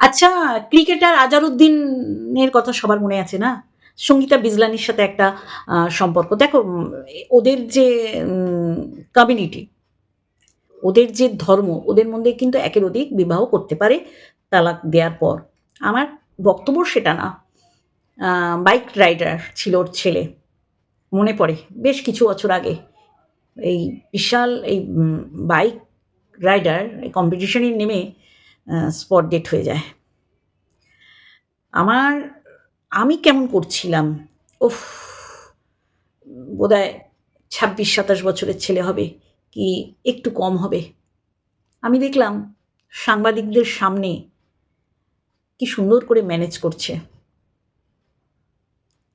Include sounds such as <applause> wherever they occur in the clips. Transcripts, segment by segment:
আচ্ছা ক্রিকেটার আজারউদ্দিনের কথা সবার মনে আছে না? সঙ্গীতা বিজলানির সাথে একটা সম্পর্ক। দেখো ওদের যে কমিউনিটি ওদের যে ধর্ম, ওদের মধ্যে কিন্তু একের অধিক বিবাহ করতে পারে তালাক দেওয়ার পর। আমার বক্তব্য সেটা না। বাইক রাইডার ছিল ওর ছেলে। মনে পড়ে, বেশ কিছু বছর আগে। এই বিশাল, এই বাইক রাইডার এই কম্পিটিশনে নেমে স্পট ডেট হয়ে যায়। আমার, আমি কেমন করছিলাম? উফ, বোধহয় ছাব্বিশ, সাতাশ বছরের ছেলে হবে কি একটু কম হবে। আমি দেখলাম সাংবাদিকদের সামনে কি সুন্দর করে ম্যানেজ করছে।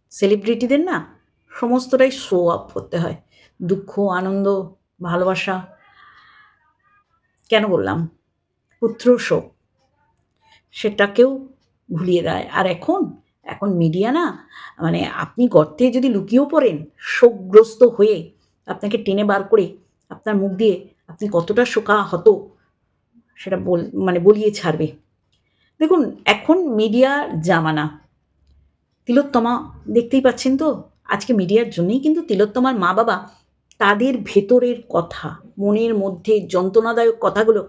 সেলিব্রিটিদের না সমস্তটাই শো আপ করতে হয়। দুঃখ, আনন্দ, ভালোবাসা, কেন বললাম? পুত্র শোক সেটাকেও ভুলিয়ে দেয়। আর এখন এখন মিডিয়া না মানে আপনি গর্তে যদি লুকিয়েও পড়েন, শোকগ্রস্ত হয়ে আপনাকে টেনে বার করে আপনার মুখ দিয়ে আপনি কতটা শোকা হতো সেটা বল মানে বলিয়ে ছাড়বে। দেখুন, এখন মিডিয়ার জামানা। তিলোত্তমা দেখতেই পাচ্ছেন তো? আজকে মিডিয়ার জন্যই কিন্তু তিলোত্তমার মা বাবা তাদের ভেতরের কথা, মনের মধ্যে যন্ত্রণাদায়ক কথাগুলো,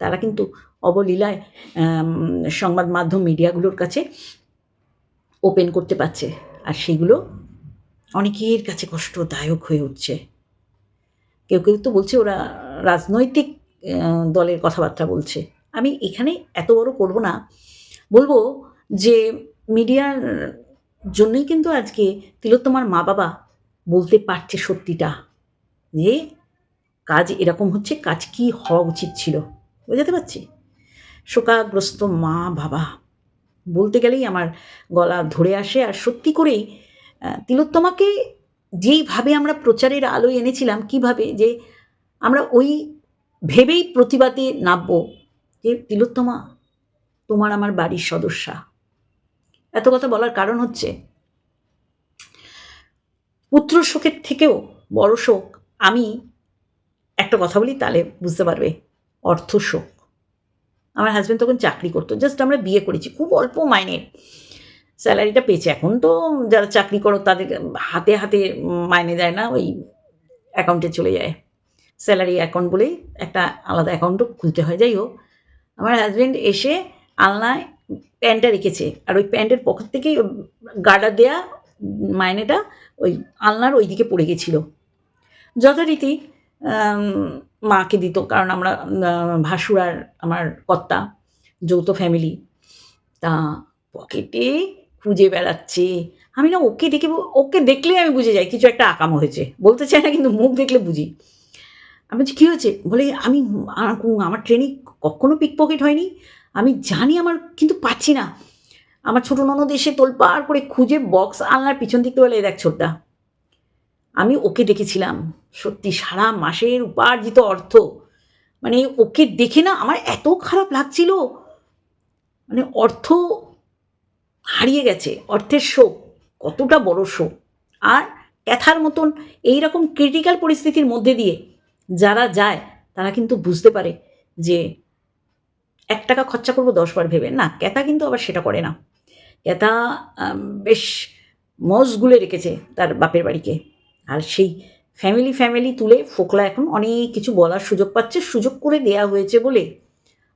তারা কিন্তু অবলীলায় সংবাদ মাধ্যম মিডিয়াগুলোর কাছে ওপেন করতে পারছে। আর সেগুলো অনেকের কাছে কষ্টদায়ক হয়ে উঠছে। কেউ কেউ তো বলছে ওরা রাজনৈতিক দলের কথাবার্তা বলছে। আমি এখানে এত বড় করব না। বলব যে মিডিয়ার জন্যই কিন্তু আজকে তিলোত্তমার মা বাবা বলতে পারছে সত্যিটা। যে কাজ এরকম হচ্ছে, কাজ কি হওয়া উচিত ছিল। বোঝাতে পারছি? শোকাগ্রস্ত মা বাবা। বলতে গেলেই আমার গলা ধরে আসে আর সত্যি করেই তিলোত্তমাকে যেইভাবে আমরা প্রচারের আলোয় এনেছিলাম, কীভাবে যে আমরা ওই ভেবেই প্রতিবাদে নামবো যে, তিলোত্তমা, তোমার আমার বাড়ির সদস্যা। এত কথা বলার কারণ হচ্ছে, পুত্র শোকের থেকেও বড় শোক আমি একটা কথা বলি, তাহলে বুঝতে পারবে, অর্থ শোক। আমার হাজব্যান্ড তখন চাকরি করতো। জাস্ট আমরা বিয়ে করেছি, খুব অল্প মাইনের স্যালারিটা পেয়েছে। এখন তো যারা চাকরি করো, তাদের হাতে হাতে মাইনে দেয় না, ওই অ্যাকাউন্টে চলে যায়। স্যালারি অ্যাকাউন্ট বলেই একটা আলাদা অ্যাকাউন্টও খুলতে হয়। যাই হোক, আমার হাজব্যান্ড এসে আলনায় প্যান্টটা রেখেছে। আর ওই প্যান্টের পকেট থেকেই গার্ডার দেয়া মাইনেটা ওই আলনার ওই দিকে পড়ে গেছিল। যথারীতি মাকে দিত কারণ আমরা আহ, ভাসুর আর আমার কর্তা যৌথ ফ্যামিলি তা পকেটে খুঁজে বেড়াচ্ছে। আমি না ওকে দেখে ওকে দেখলে আমি বুঝে যাই কিছু একটা আকাম হয়েছে। বলতে চাই না কিন্তু মুখ দেখলে বুঝি। আমি বলছি কী হয়েছে? বলে আমি আমার ট্রেনে কখনো পিক পকেট হয়নি। আমি জানি আমার কিন্তু পাচ্ছি না। আমার ছোটো ননদ এসে তোলপাড় করে খুঁজে বক্স আলনার পিছন দিকতে বলে "এই দেখ ছোটটা আমি ওকে দেখেছিলাম। সত্যি সারা মাসের উপার্জিত অর্থ। মানে ওকে দেখে না আমার এত খারাপ লাগছিল। মানে অর্থ হারিয়ে গেছে, অর্থের শোক, কতটা বড় শোক। আর ক্যাথার মতন এই রকম ক্রিটিক্যাল পরিস্থিতির মধ্যে দিয়ে যারা যায়, তারা কিন্তু বুঝতে পারে যে এক টাকা খরচা করব দশবার ভেবে। না ক্যাথা কিন্তু আবার সেটা করে না। ক্যাথা বেশ মজ গুলে রেখেছে তার বাপের বাড়িকে। আর সেই ফ্যামিলি ফ্যামিলি তুলে ফোকলা এখন অনেক কিছু বলার সুযোগ পাচ্ছে, সুযোগ করে দেয়া হয়েছে বলে।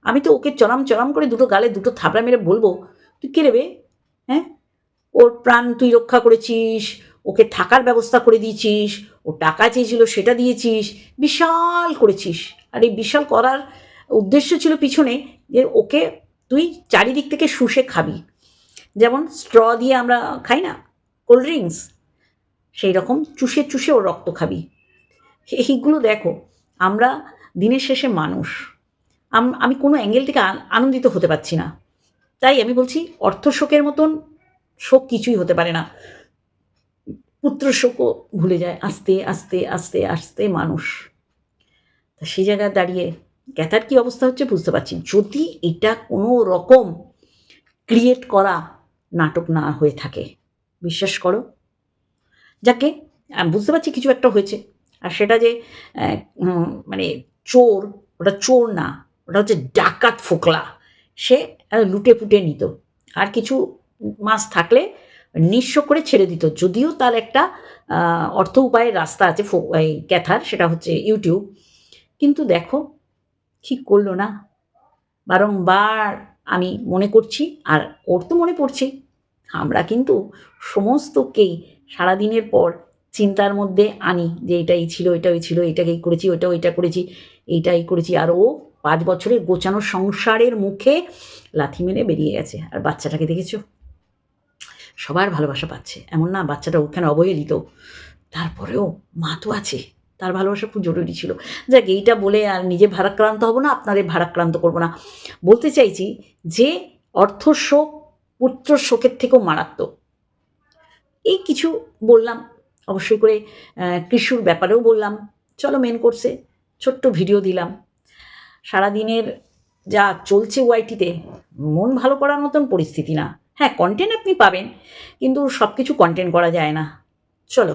আমি তো ওকে চরম চরম করে দুটো গালে দুটো থাবড়া মেরে বলব, তুই কে রেবে হ্যাঁ? ওর প্রাণ তুই রক্ষা করেছিস, ওকে থাকার ব্যবস্থা করে দিয়েছিস, ও টাকা চেয়েছিল সেটা দিয়েছিস, বিশাল করেছিস। আর এই বিশাল করার উদ্দেশ্য ছিল পিছনে যে ওকে তুই চারিদিক থেকে শুষে খাবি। যেমন স্ট্র দিয়ে আমরা খাই না, কোল্ড ড্রিঙ্কস। সেই রকম চুষে চুষেও রক্ত খাবি। এইগুলো দেখো, আমরা দিনের শেষে মানুষ। আম- কোনো অ্যাঙ্গেল থেকে আনন্দিত হতে পারছি না। তাই আমি বলছি, অর্থ শোকের মতন শোক কিছুই হতে পারে না। পুত্র শোকও ভুলে যায়, আস্তে আস্তে আস্তে আস্তে মানুষ। তা সেই জায়গায় দাঁড়িয়ে ক্যাথার কী অবস্থা হচ্ছে বুঝতে পারছি যদি এটা কোনো রকম ক্রিয়েট করা নাটক না হয়ে থাকে, বিশ্বাস করো যাকে বুঝতে পারছি কিছু একটা হয়েছে। আর সেটা যে মানে চোর, ওটা চোর না, ওটা হচ্ছে ডাকাত ফোকলা। সে লুটে পুটে নিত। আর কিছু মাস থাকলে নিঃস্ব করে ছেড়ে দিত। যদিও তার একটা অর্থ উপায়ের রাস্তা আছে এই ক্যাথার, সেটা হচ্ছে ইউটিউব। কিন্তু দেখো ঠিক করল না? বারংবার আমি মনে করছি, আর ওর তো মনে পড়ছে। আমরা কিন্তু সমস্তকেই সারাদিনের পর চিন্তার মধ্যে আনি যে এটাই ছিল এটাই ছিল এটাকেই করেছি ওটা ওইটা করেছি, এইটাই করেছি। আর ও পাঁচ বছরের গোছানো সংসারের মুখে লাথি মেরে বেরিয়ে গেছে। আর বাচ্চাটাকে দেখেছ? সবার ভালোবাসা পাচ্ছে। এমন না, বাচ্চাটা ওখানে অবহেলিত। তারপরেও মা তো আছে। তার ভালোবাসা খুব জরুরি ছিল। যাক, এইটা বলে আর নিজে ভারাক্রান্ত হব না আপনাদের ভারাক্রান্ত করব না। বলতে চাইছি যে অর্থ শোক, পুত্র শোকের থেকেও মারাত্মক। এই কিছু বললাম। অবশ্যই করে কৃষুর ব্যাপারেও বললাম। চলো মেন কোর্সে ছোট্ট ভিডিও দিলাম। সারাদিনের যা চলছে ওয়াইটিতে মন ভালো করার মতন পরিস্থিতি না। হ্যাঁ কন্টেন্ট আপনি পাবেন, কিন্তু সব কিছু কন্টেন্ট করা যায় না। চলো।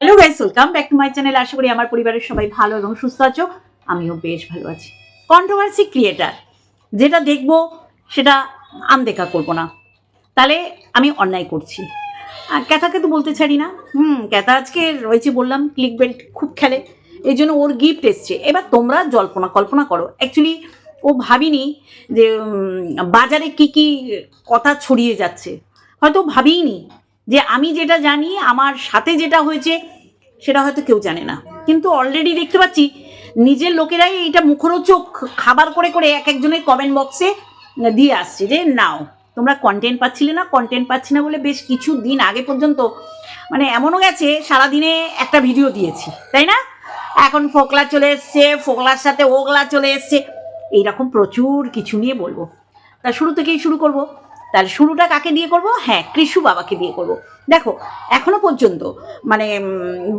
Hello guys welcome back to my channel আশা করি আমার পরিবারের সবাই ভালো এবং সুস্থ আছো। আমিও বেশ ভালো আছি। কন্ট্রোভার্সি ক্রিয়েটার যেটা দেখব, সেটা আনদেখা করব না। তাহলে আমি অন্যায় করছি। ক্যাথাকে তো বলতে ছাড়ি না। হুম, ক্যাথা আজকে রয়েছে বললাম ক্লিক বেল্ট খুব খেলে। এই জন্য ওর গিফট এসছে। এবার তোমরা জল্পনা, কল্পনা করো। অ্যাকচুয়ালি ও ভাবিনি যে বাজারে কি কি কথা ছড়িয়ে যাচ্ছে। হয়তো ভাবিনি যে আমি যেটা জানি, আমার সাথে যেটা হয়েছে, সেটা হয়তো কেউ জানে না। কিন্তু অলরেডি দেখতে পাচ্ছি, নিজের লোকেরাই এটা মুখরোচক খাবার করে করে এক একজনের কমেন্ট বক্সে দিয়ে আসছে যে, নাও। তোমরা কন্টেন্ট পাচ্ছিলে না কন্টেন্ট পাচ্ছি না বলে বেশ কিছু দিন আগে পর্যন্ত মানে এমনও গেছে, সারাদিনে একটা ভিডিও দিয়েছি, তাই না? এখন ফোকলা চলে এসছে, ফোকলার সাথে ওগলা চলে এসছে। এইরকম প্রচুর কিছু নিয়ে বলব। তা শুরু থেকেই শুরু করব। তাহলে শুরুটা কাকে দিয়ে করব? হ্যাঁ কৃষু বাবাকে দিয়ে করব। দেখো, এখনও পর্যন্ত মানে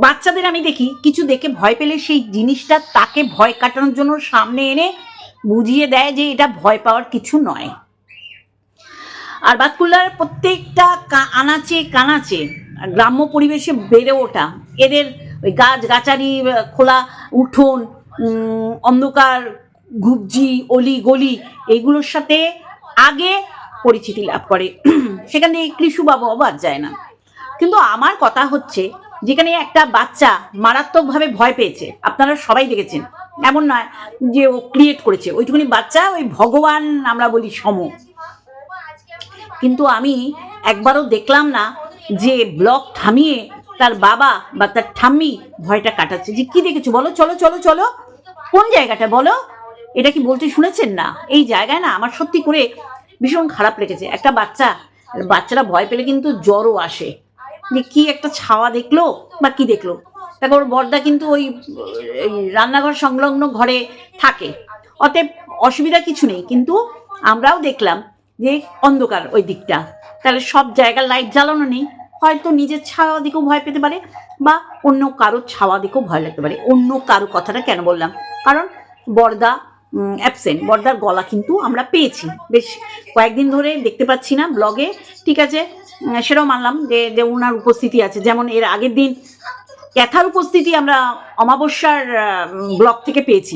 বাচ্চাদের আমি দেখি, কিছু দেখে ভয় পেলে সেই জিনিসটা তাকে ভয় কাটানোর জন্য সামনে এনে বুঝিয়ে দেয় যে এটা ভয় পাওয়ার কিছু নয়। আর বাতকুল্লার প্রত্যেকটা আনাচে কানাচে গ্রাম্য পরিবেশে বেড়ে ওঠা। এদের ওই গাছ গাছারি খোলা উঠোন অন্ধকার ঘুবজি অলি গলি এইগুলোর সাথে আগে পরিচিতি লাভ করে। <clears throat> সেখানে থেকে কৃষু বাবাও বাদ যায় না। কিন্তু আমার কথা হচ্ছে, যেখানে একটা বাচ্চা মারাত্মকভাবে ভয় পেয়েছে, আপনারা সবাই দেখেছেন। এমন নয় যে ও ক্রিয়েট করেছে। ওইটুকুনি বাচ্চা ওই ভগবান আমরা বলি সম। কিন্তু আমি একবারও দেখলাম না যে ব্লক থামিয়ে তার বাবা বা তার ঠাম্মি ভয়টা কাটাচ্ছে। যে কি দেখেছ বলো? চলো চলো চলো। কোন জায়গাটা বলো? এটা কি বলতে শুনেছেন না? এই জায়গায় না আমার সত্যি করে ভীষণ খারাপ লেগেছে। একটা বাচ্চা, বাচ্চারা ভয় পেলে কিন্তু জ্বরও আসে। যে কি একটা ছাওয়া দেখল বা কি দেখল? দেখো, ওর বর্দা কিন্তু ওই রান্নাঘর সংলগ্ন ঘরে থাকে। অতএব অসুবিধা কিছু নেই। কিন্তু আমরাও দেখলাম যে অন্ধকার ওই দিকটা। তাহলে সব জায়গার লাইট জ্বালানো নেই। হয়তো নিজের ছাওয়া দিকেও ভয় পেতে পারে বা অন্য কারোর ছাওয়া দিকেও ভয় লাগতে পারে। অন্য কারও কথাটা কেন বললাম? কারণ বর্দা অ্যাবসেন্ট বর্দার গলা কিন্তু আমরা পেয়েছি। বেশ কয়েকদিন ধরে দেখতে পাচ্ছি না ব্লগে ঠিক আছে সেটাও মানলাম যে যে ওনার উপস্থিতি আছে। যেমন এর আগের দিন, ক্যাথার উপস্থিতি আমরা অমাবস্যার ব্লগ থেকে পেয়েছি।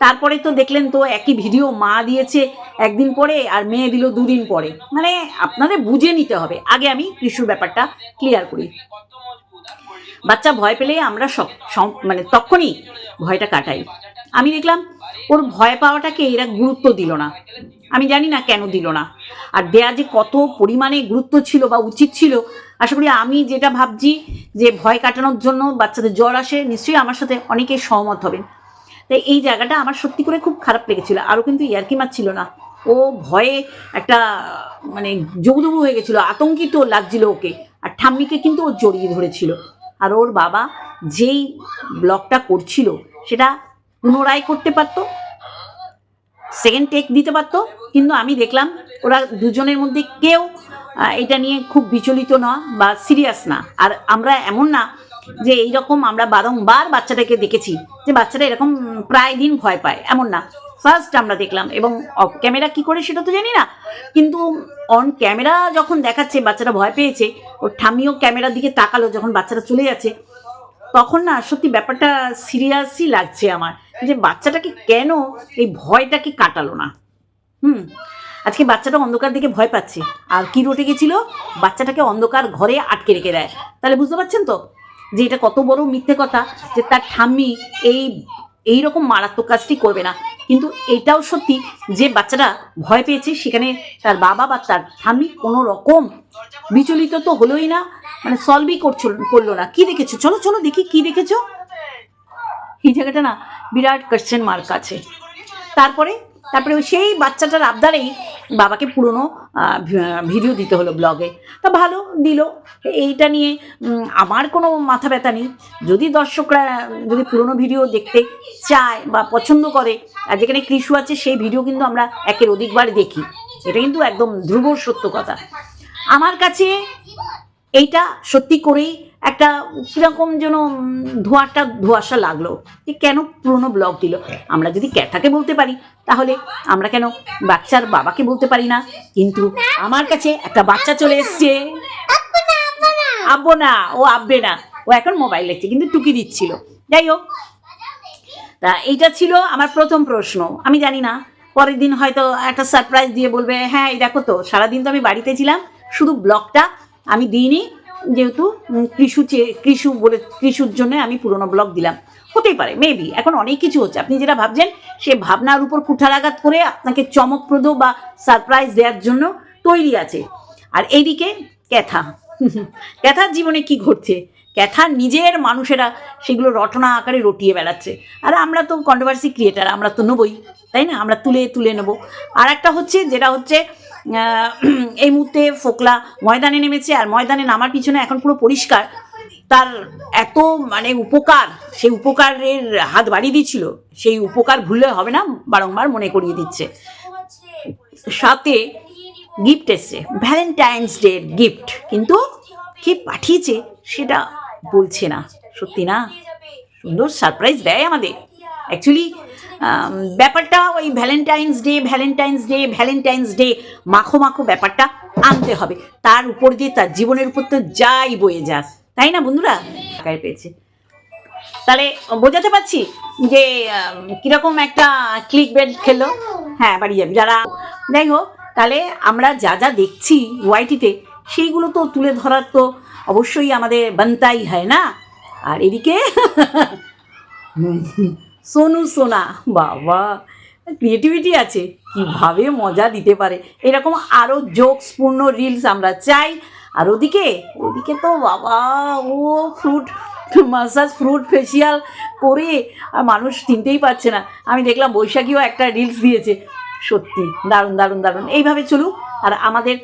তারপরে তো দেখলেন তো একই ভিডিও মা দিয়েছে একদিন পরে আর মেয়ে দিল দুদিন পরে। মানে আপনাদের বুঝে নিতে হবে। আগে আমি কৃষুর ব্যাপারটা ক্লিয়ার করি। বাচ্চা ভয় পেলে আমরা সব মানে তখনই ভয়টা কাটাই। আমি দেখলাম ওর ভয় পাওয়াটাকে এরা গুরুত্ব দিল না। আমি জানি না কেন দিল না। আর দেয়া যে কত পরিমাণে গুরুত্ব ছিল বা উচিত ছিল, আশা করি আমি যেটা ভাবছি যে ভয় কাটানোর জন্য বাচ্চাদের জ্বর আসে, নিশ্চয়ই আমার সাথে অনেকেই সহমত হবেন। তাই এই জায়গাটা আমার সত্যি করে খুব খারাপ লেগেছিল। আরও কিন্তু ইয়ার্কি মারছিল না। ও ভয়ে একটা মানে জবুজবু হয়ে গেছিল, আতঙ্কিত লাগছিল ওকে। আর ঠাম্মিকে কিন্তু ও জড়িয়ে ধরেছিল। আর ওর বাবা যেই ব্লগটা করছিল, সেটা পুনরায় করতে পারতো সেকেন্ড টেক দিতে পারতো। কিন্তু আমি দেখলাম, ওরা দুজনের মধ্যে কেউ এটা নিয়ে খুব বিচলিত না বা সিরিয়াস না। আর আমরা এমন না যে এইরকম আমরা বারংবার বাচ্চাটাকে দেখেছি, যে বাচ্চাটা এরকম প্রায় দিন ভয় পায়, এমন না। ফার্স্ট আমরা দেখলাম, এবং অফ ক্যামেরা কি করে সেটা তো জানি না। কিন্তু অন ক্যামেরা যখন দেখাচ্ছে, বাচ্চাটা ভয় পেয়েছে ওর ঠামিও ক্যামেরার দিকে তাকালো যখন বাচ্চাটা চলে যাচ্ছে, তখন না সত্যি ব্যাপারটা সিরিয়াসই লাগছে আমার, যে বাচ্চাটাকে কেন এই ভয়টাকে কাটালো না। হুম, আজকে বাচ্চাটা অন্ধকার দিকে ভয় পাচ্ছে। আর কি রটে গেছিল? বাচ্চাটাকে অন্ধকার ঘরে আটকে রেখে দেয়। তাহলে বুঝতে পারছেন তো? যে এটা কত বড় মিথ্যে কথা যে তার ঠাম্মি এই এই রকম মারাত্মক কাজটি করবে না। কিন্তু এটাও সত্যি যে বাচ্চাটা ভয় পেয়েছে, সেখানে তার বাবা বা তার ঠাম্মি কোনো রকম বিচলিত তো হলোই না মানে সলভই করছিল করল না। কি দেখেছ? চলো চলো দেখি কি দেখেছ। এই জায়গাটা না বিরাট কোশ্চেন মার্ক আছে। তারপরে তারপরে সেই বাচ্চাটার আবদারেই বাবাকে পুরনো ভিডিও দিতে হলো ব্লগে তা ভালো, দিল। এইটা নিয়ে আমার কোনো মাথা ব্যথা নেই। যদি দর্শকরা, যদি পুরনো ভিডিও দেখতে চায় বা পছন্দ করে, আর যেখানে কৃষু আছে, সেই ভিডিও কিন্তু আমরা একের অধিকবার দেখি। এটা কিন্তু একদম ধ্রুব সত্য কথা। আমার কাছে এইটা সত্যি করেই একটা কীরকম যেন ধোঁয়াটা ধোঁয়াশা লাগল যে কেন পুরনো ব্লগ দিল? আমরা যদি ক্যাটাকে বলতে পারি তাহলে আমরা কেন বাচ্চার বাবাকে বলতে পারি না? কিন্তু আমার কাছে একটা বাচ্চা চলে এসছে। আব্বো না ও আব্বে না। ও এখন মোবাইল দেখছে কিন্তু টুকি দিচ্ছিল। যাই হোক তা এইটা ছিল আমার প্রথম প্রশ্ন। আমি জানি না পরের দিন হয়তো একটা সারপ্রাইজ দিয়ে বলবে হ্যাঁ এই দেখো তো সারাদিন তো আমি বাড়িতে ছিলাম শুধু ব্লগটা আমি দিইনি যেহেতু কৃষু কৃষু বলে, কৃষুর জন্য আমি পুরনো ব্লগ দিলাম। হতেই পারে মেবি এখন অনেক কিছু হচ্ছে। আপনি যেটা ভাবছেন, সে ভাবনার উপর কুঠারাঘাত করে আপনাকে চমকপ্রদ বা সারপ্রাইজ দেওয়ার জন্য তৈরি আছে। আর এইদিকে ক্যাথা। <laughs> ক্যাথার জীবনে কি ঘটছে? ক্যাথার নিজের মানুষেরা সেগুলো রটনা আকারে রটিয়ে বেড়াচ্ছে। আর আমরা তো কন্ট্রোভার্সি ক্রিয়েটার আমরা তো নেবই, তাই না? আমরা তুলে তুলে নেব। আর একটা হচ্ছে, যেটা হচ্ছে এই মুহূর্তে ফোকলা ময়দানে নেমেছে, আর ময়দানে নামার পিছনে এখন পুরো পরিষ্কার। তার এত মানে উপকার, সেই উপকারের হাত বাড়িয়ে দিচ্ছিল সেই উপকার ভুললে হবে না, বারংবার মনে করিয়ে দিচ্ছে। সাথে গিফট এসছে ভ্যালেন্টাইন্স ডে গিফট কিন্তু কে পাঠিয়েছে সেটা বলছে না। সত্যি না। সুন্দর সারপ্রাইজ দেয় আমাদের। অ্যাকচুয়ালি ব্যাপারটা ওই Valentine's Day Valentine's Day Valentine's Day মাখো মাখো ব্যাপারটা আনতে হবে। তার উপর দিয়ে তার জীবনের উপর তো যাই বয়ে যাক। তাই না বন্ধুরা? টাকায় পেয়েছে। তাহলে বোঝাতে পারছি যে কীরকম একটা ক্লিক বেড খেলো। হ্যাঁ বাড়ি যাবি। যারা যাই হোক, তাহলে আমরা যা যা দেখছি ওয়াইটিতে সেইগুলো তো তুলে ধরার তো অবশ্যই আমাদের বানতাই হয়, না? আর এদিকে <laughs> সোনু, সোনা, বাবা ক্রিয়েটিভিটি আছে, কীভাবে মজা দিতে পারে? এরকম আরও জোকসপূর্ণ রিলস আমরা চাই। আর ওদিকে ওদিকে তো বাবা, ও ফ্রুট মাসাজ ফ্রুট ফেসিয়াল করে আর মানুষ চিনতেই পারছে না। আমি দেখলাম বৈশাখীও একটা রিলস দিয়েছে। সত্যি, দারুণ দারুণ দারুণ। এইভাবে চলুক। আর আমাদের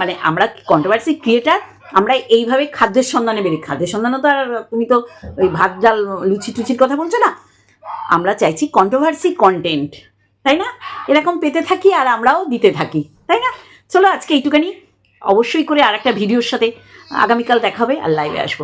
মানে আমরা কন্ট্রোভার্সি ক্রিয়েটার আমরা এইভাবে খাদ্যের সন্ধানে বেরি খাদ্যের সন্ধানে তো আর তুমি তো ওই ভাত, ডাল, লুচি টুচির কথা বলছো না? আমরা চাইছি কন্ট্রোভার্সি কন্টেন্ট তাই না? এরকম পেতে থাকি আর আমরাও দিতে থাকি, তাই না? চলো আজকে এইটুখানি। অবশ্যই করে আর একটা ভিডিওর সাথে আগামীকাল দেখা হবে আর লাইভে আসব।